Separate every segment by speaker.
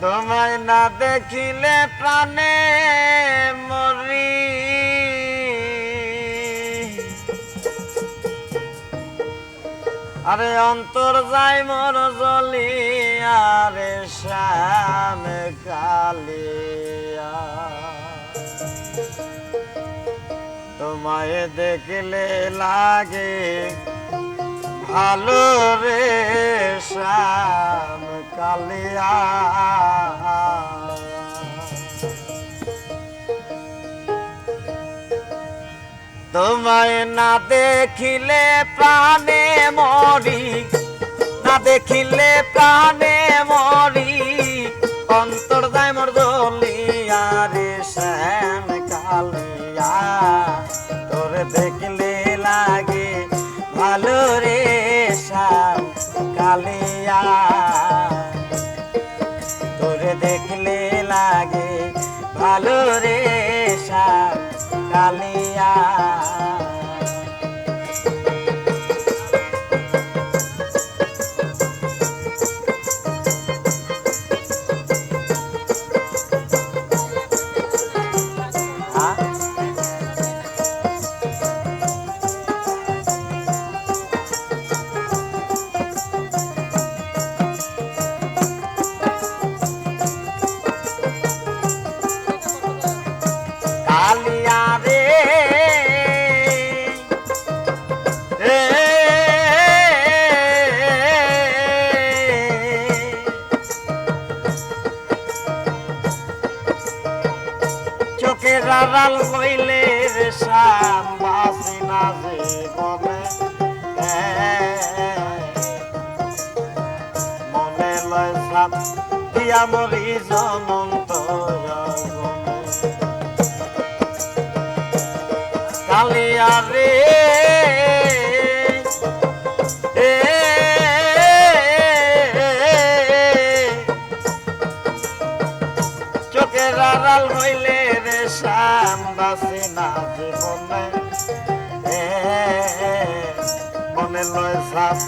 Speaker 1: তোমায় না দেখিলে প্রাণে মরি। আরে অন্তর যায় মর জলি আরে শ্যাম কালিয়া। তোমায় দেখলে লাগে ভালো রে শ্যাম কালিয়া। তোমায় না দেখিলে প্রাণে মরি, না দেখিলে প্রাণে মরি অন্তর যায় মোর চোখের আড়াল হইলে রে না জীবনে মনে লয় সাপ দিয়া মরি জনন্ত কালিয়া রে আড়াল হইলে বাসি না জীবনে। মনে লয় সাপ,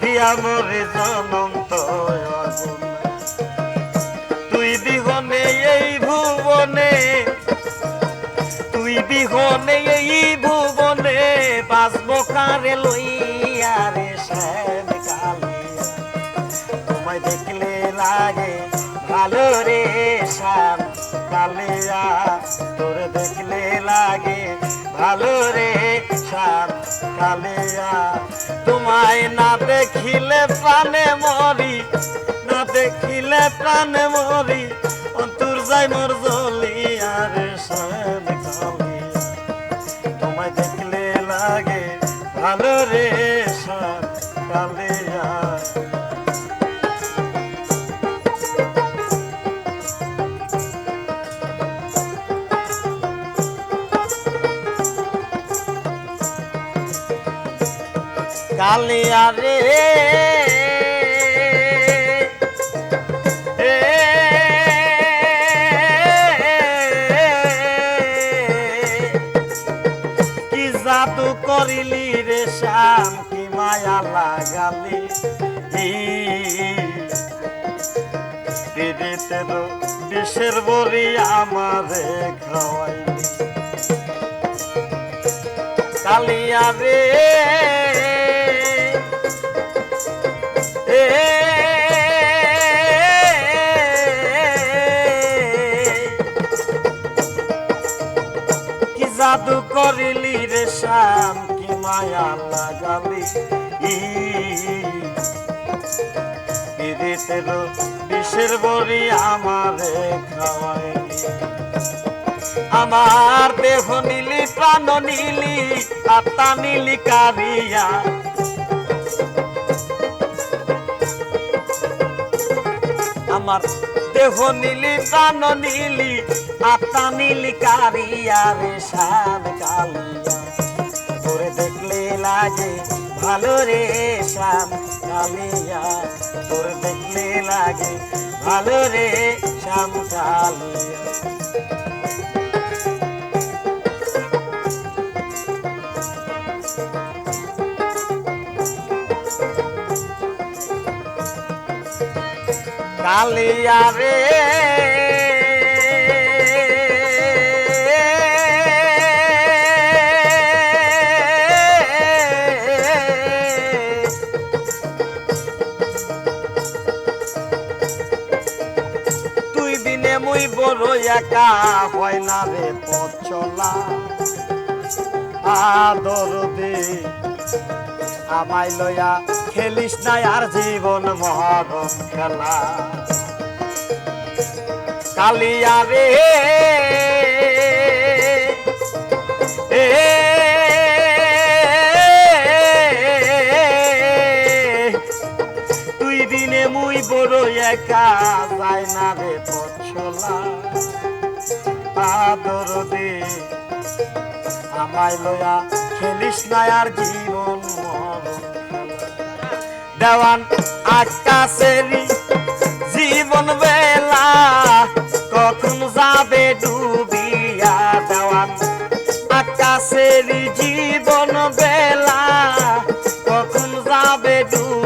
Speaker 1: দিয়া মরি জনন্ত তুই বিহনে এই ভুবনে, তুই বিহনে এই ভুবনে, বাঁচব কারে লইয়া রে শ্যাম কালিয়া। তোমায় দেখলে লাগে ভালো রে শ্যাম কালিয়া। লাগে। ভালো রে সার কালিয়া তোমায় না দেখিলে প্রাণে মরি, না দেখিলে প্রাণে মরি। অন্তর যাই মোর কালিয়া রে কি জাদু করিলি রে শ্যাম কি মায়া লাগালি দিদিতে বিষের বড়ি আমারে খাওয়াইলি কালিয়া রে জাদু করিলি রে শ্যাম, কি মায়া লাগালি। পিড়িতের বিষের বড়ি আমারে খাওয়াইলি। আমার দেহ নীলি, প্রাণ নীলি, আত্মা নীলি কারিয়া। আমার দেহ নীলি, প্রাণ নীলি, আত্মা নীলি কারিয়া রে শ্যাম কালিয়া তোরে দেখলে লাগে ভালো রে শ্যাম কালিয়া তোরে দেখলে লাগে ভালো রে শ্যাম কালিয়া কালিয়া রে। তুই বিনে মুই বড় একা হয় না রে পচলা আদর দে। আমায় লয়া খেলিস না আর জীবন মহরম খেলা। কালিয়া রে তুই দিনে মুই বড় একা যায় না রে পছলা আদর দে। আমায় লয়া খেলিস না আর জীবন দেওয়ান আটটা সেরি জীবন বেলা, কখন যাবে ডুবিয়া? দেওয়ান আকাশেরই জীবন বেলা, কখন যাবে ডুব